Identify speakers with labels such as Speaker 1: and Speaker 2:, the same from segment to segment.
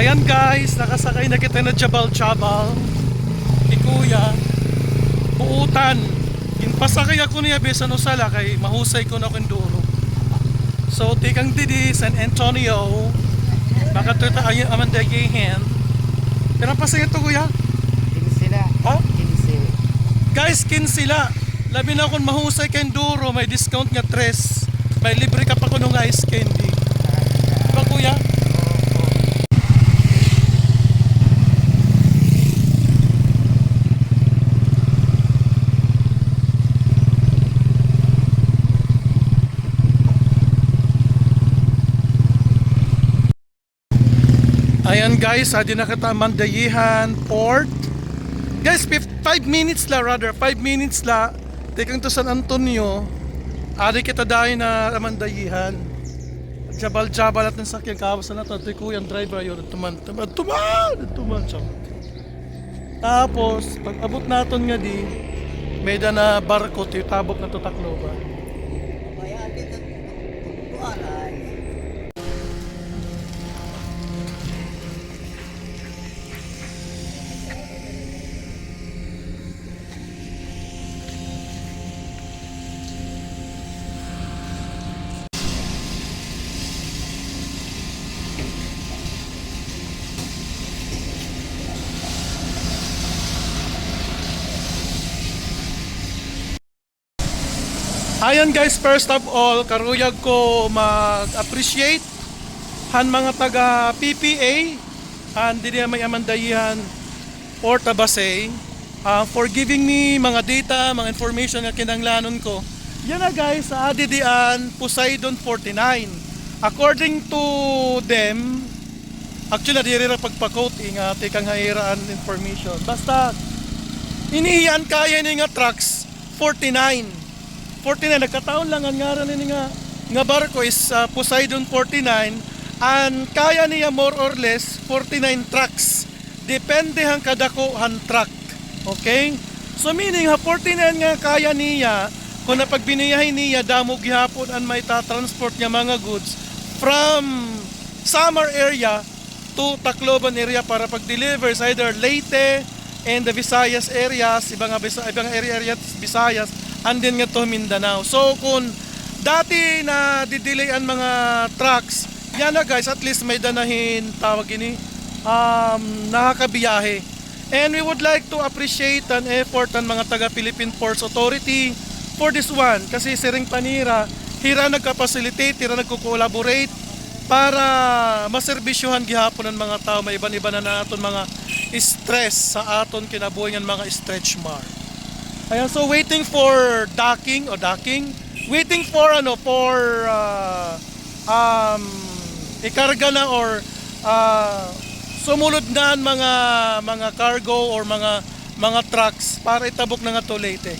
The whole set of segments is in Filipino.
Speaker 1: Ayan guys, nakasakay na kita na Jabal Jabal. Ni Kuya. Puutan. Inpasakay ako niya besan usala kay mahusay ko na kunduro. So, tikang didi San Antonio. Makatuta ay amanda gihen. Pero pasaya to kuya.
Speaker 2: Kini sila.
Speaker 1: Ha?
Speaker 2: Kini sila.
Speaker 1: Guys, kin sila. Labi na kung mahusay kay enduro, may discount nga tres. May libre ka pa kuno nga ice candy. Diba kuya? Ayan guys, adi na kita Mandayihan Port. Guys, 5 minutes la rather, 5 minutes la. Tekang to San Antonio. Adi kita dahil na Mandayihan. Jabal-jabal at ng sakyan kawas na to. Ito yung driver yun. Tuman, tuman, tuman, tuman. Tapos, pag abot naton nga di, may na barko, titabok na to Tacloban.
Speaker 2: Kaya dito tutuan
Speaker 1: Ayan guys, first of all, karuyag ko mag-appreciate han mga taga PPA han dili may amandayihan or tabasay uh, for giving me mga data, mga information nga kinanglanon ko. Yan na guys, sa ADDan Poseidon 49. According to them, actually diri ra pagpa-quote nga tikang hairaan information. Basta inihiyan kaya ni nga trucks 49. 49 nagkataon lang ang ngaran ni nga nga barko is uh, Poseidon 49 and kaya niya more or less 49 trucks. Depende hang kadako han truck. Okay? So meaning ha 49 nga kaya niya kung napagbiniyahin niya damo gihapon ang may ta-transport niya mga goods from summer area to Tacloban area para pag-deliver either Leyte and the Visayas areas, ibang ibang area area Visayas, and then nga to Mindanao. So kung dati na didelay ang mga trucks, yan na guys, at least may danahin tawag ini um, nakakabiyahe. And we would like to appreciate an effort ng mga taga Philippine Ports Authority for this one kasi si Ring Panira hira nagka-facilitate, hira nagko-collaborate para maserbisyuhan gihapon ng mga tao may iban-iba na naton mga stress sa aton kinabuhi ng mga stretch mark. Ayan, so waiting for docking o docking, waiting for ano for uh, um ikarga na or uh, sumulod na ang mga mga cargo or mga mga trucks para itabok na nga to Leyte.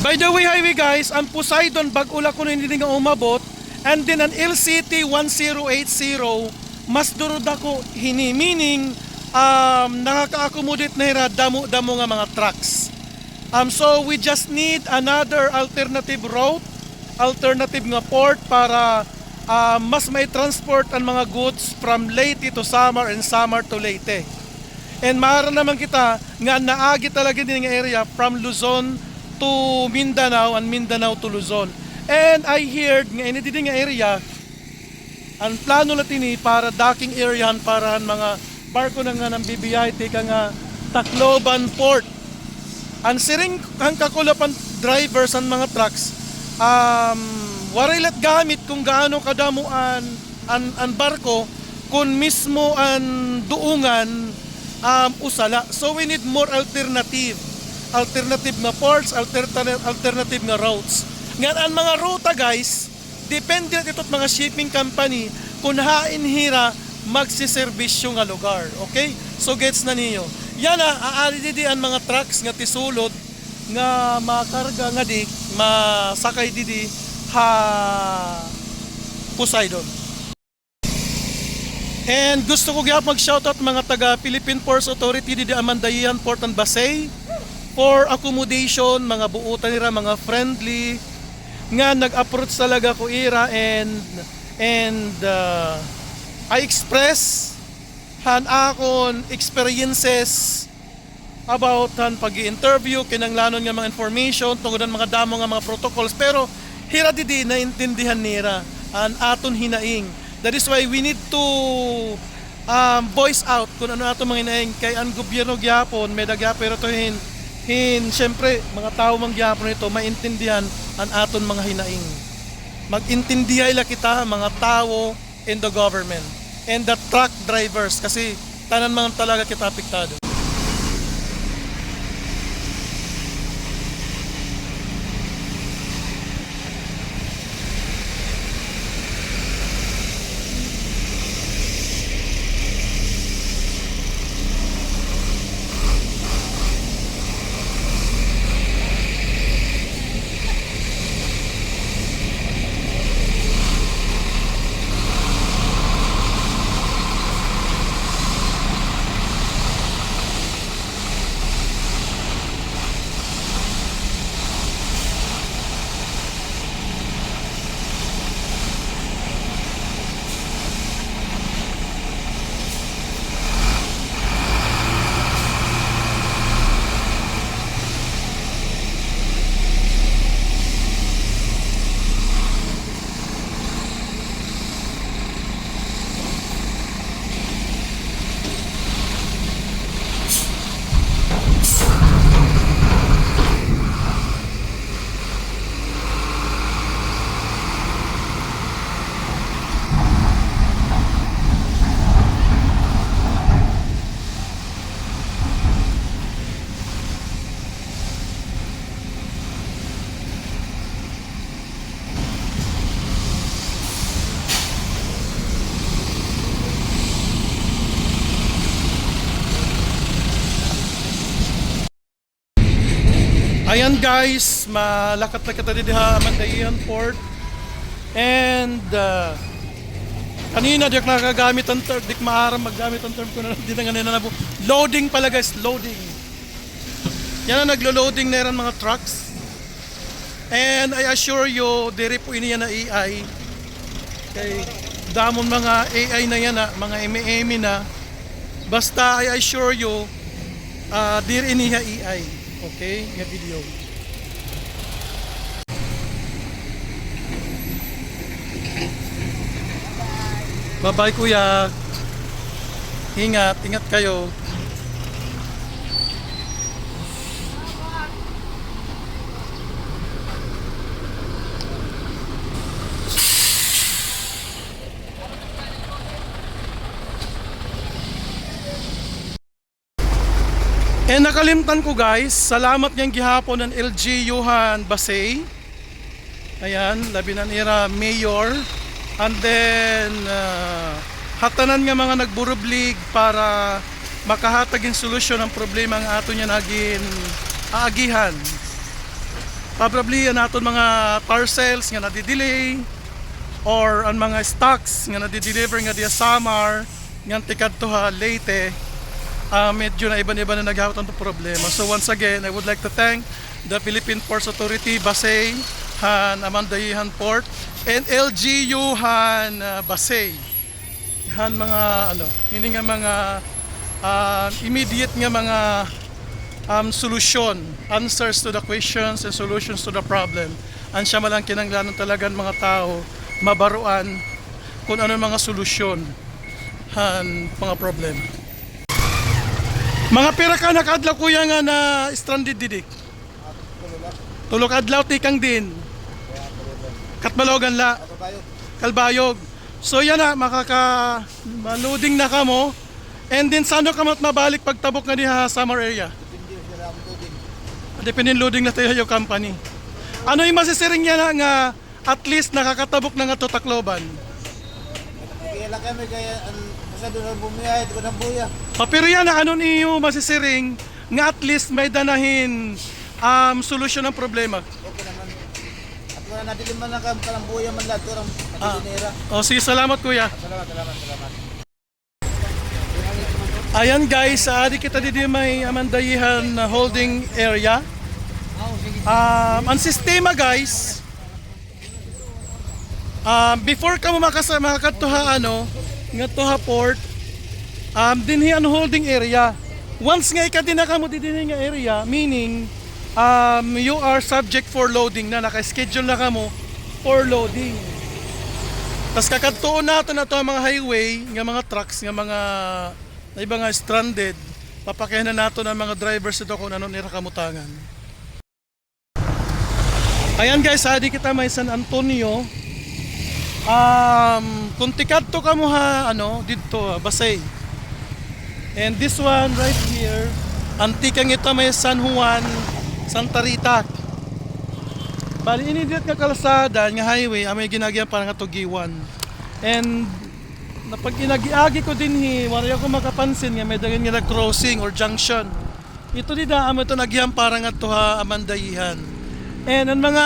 Speaker 1: By the way, highway guys, ang Poseidon bag-ula ko hindi nga umabot and then ang LCT 1080 mas durod ako hini meaning um, nakaka-accommodate na damo-damo nga mga trucks. Um, so we just need another alternative route, alternative nga port para uh, mas may transport ang mga goods from Leyte to Samar and Samar to Leyte. And mara naman kita nga naagi talaga din nga area from Luzon to Mindanao and Mindanao to Luzon. And I heard nga ini din nga area ang plano natin para docking area para mga barko na nga ng BBI tika nga Tacloban Port. Ang siring ang kakulapan drivers ang mga trucks um, waray lat gamit kung gaano kadamo an, an, an barko kung mismo ang duungan um, usala. So we need more alternative. Alternative na ports, alternative, alternative na routes. Nga ang mga ruta guys, depende ito't mga shipping company kung hain hira magsiservisyo nga lugar. Okay? So gets na niyo. Yan na, aali di ang mga trucks nga tisulod nga makarga nga di, masakay di ha Poseidon. And gusto ko gyap mag-shoutout mga taga Philippine Ports Authority di Amandayan Port and Basay for accommodation, mga buutan nila, mga friendly nga nag-approach talaga ko ira and and uh, I express han akon experiences about han pag interview kinanglanon nga mga information tungod ang mga damo nga mga protocols. Pero hira didi naintindihan nira an aton hinaing. That is why we need to um, voice out kung ano ato mga hinaing. Kay ang gobyerno gyapon may dagyapon pero to hin hin syempre mga tao mang gyapon ito maintindihan ang aton mga hinaing. Magintindihan ila kita mga tao in the government and the truck drivers kasi tanan man talaga kita apektado. Ayan guys, malakat-lakat na diha Mandayan Port. And uh, kanina di ako nakagamit ang term, di ko maaram maggamit ang term ko na di na na nabu. Loading pala guys, loading. Yan ang naglo-loading na mga trucks. And I assure you, diri po ini na AI. Kay damon mga AI na yan na, mga eme na. Basta I assure you, uh, diri ini AI. Okay, nga video. Bye-bye kuya. Ingat, ingat kayo. And nakalimtan ko guys, salamat niyang gihapon ng LG Johan Basay. Ayan, labi na nira mayor. And then, uh, hatanan nga mga nagburublig para makahatagin solusyon ang problema nga ato niya naging aagihan. Probably ang aton mga parcels nga nadidelay or ang mga stocks nga nadideliver nga diya Samar nga tikadto ha Leyte uh, medyo na iba-iba na naghawat ang problema. So once again, I would like to thank the Philippine Ports Authority, Basay, Han Amandayihan Port, and LGU Han uh, Basay. Han mga ano, hindi nga mga uh, immediate nga mga um, solution, answers to the questions and solutions to the problem. Ang siya malang kinanglanan talagang mga tao mabaruan kung ano mga solusyon han mga problema. Mga pira ka nakadlaw kuya nga na stranded didik. Tulog adlaw tikang din. Katbalogan la. Kalbayog. So yan na makaka maluding na kamo. And then sano ka mat mabalik pagtabok nga diha summer area. Depende loading na tayo yung company. Ano yung masisiring niya na nga at least nakakatabok na nga to Tacloban.
Speaker 2: Kaya lang kami kaya ang kasado ng bumiyahe, ito ng buya.
Speaker 1: Pa, pero yan na ano niyo masisiring nga at least may danahin um, solusyon ng problema.
Speaker 2: Okay naman. At wala nadilim man lang ka ng buya man lahat, kurang
Speaker 1: Ah.
Speaker 2: nadilinera.
Speaker 1: O sige, salamat kuya.
Speaker 2: Salamat, salamat, salamat.
Speaker 1: Ayan guys, sa adi kita didi may Amandayihan na holding area. Um, ang sistema guys, um, before ka mo makasa, makakatuha ano, nga to ha port um dinhi ang holding area once nga ikadina ka mo dinhi nga area meaning um you are subject for loading na. Naka-schedule na ka mo for loading. Tas kakadtuon nato na to ang mga highway nga mga trucks nga mga na iba nga stranded. Papakayan na nato ng mga drivers ito kung ano nila kamutangan. Ayan guys adi kita may San Antonio. Um, kung tikadto ka mo ha, ano, dito, ah, Basay. And this one right here, antikang ito may San Juan, Santa Rita. Bali, inidit nga kalsada, nga highway, ah, may ginagyan parang nga tugiwan. And, napag inagiagi ko din hi, wala ko makapansin nga may dagan nga na crossing or junction. Ito di da, amo ito nagyan parang nga to ha, amandayihan. And ang mga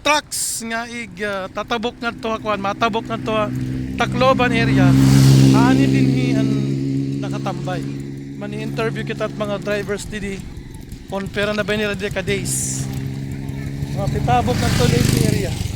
Speaker 1: trucks nga ig uh, tatabok nga to kuan matabok nga to Tacloban area ani din hi ang nakatambay. Mani interview kita at mga drivers didi kon pera na ba nila di ka days. Mga pitabok nga to lake area.